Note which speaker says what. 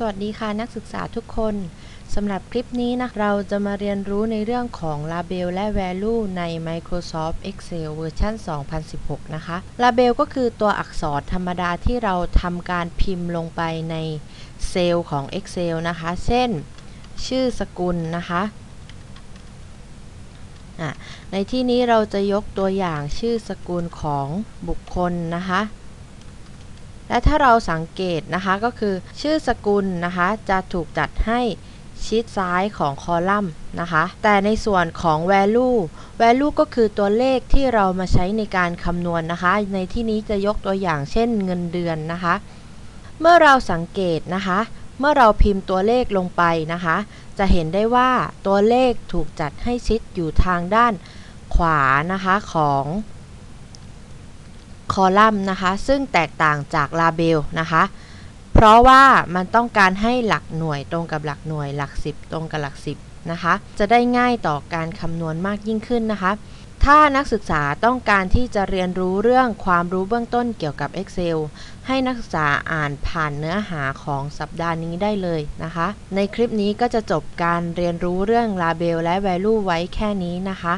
Speaker 1: สวัสดีค่ะนักศึกษาทุกคนสำหรับคลิปนี้นะเราจะมาเรียนรู้ในเรื่องของ Label และ Value ใน Microsoft Excel เวอร์ชัน2016 นะคะ Label ก็คือตัวอักษรธรรมดาที่เราทำการพิมพ์ลงไปในเซลล์ของ Excel นะคะ เช่น ชื่อสกุลนะคะในที่นี้เราจะยกตัวอย่างชื่อสกุลของบุคคลนะคะ และถ้าเราสังเกตนะคะก็คือชื่อสกุลนะคะ จะถูกจัดให้ชิดซ้ายของคอลัมน์นะคะ แต่ในส่วนของ value value ก็คือตัวเลขที่เรามาใช้ในการคำนวณนนะคะ ในที่นี้จะยกตัวอย่างเช่นเงินเดือนนะคะ เมื่อเราสังเกตนะคะ เมื่อเราพิมพ์ตัวเลขลงไปนะคะ จะเห็นได้ว่าตัวเลขถูกจัดให้ชิดอยู่ทางด้านขวานะคะของ อลัมน์นะคะ ซึ่งแตกต่างจากลาเบลนะคะ เพราะว่ามันต้องการให้หลักหน่วยตรงกับหลักหน่วยหลัก 10 ตรงกับหลัก 10นะคะ จะได้ง่ายต่อการคำนวณมากยิ่งขึ้นนะคะ ถ้านักศึกษาต้องการที่จะเรียนรู้เรื่องความรู้เบื้องต้นเกี่ยวกับ Excel ให้นักศึกษาอ่านผ่านเนื้อหาของสัปดาห์นี้ได้เลยนะคะ ในคลิปนี้ก็จะจบการเรียนรู้เรื่อง Label และ Value ไว้แค่นี้นะคะ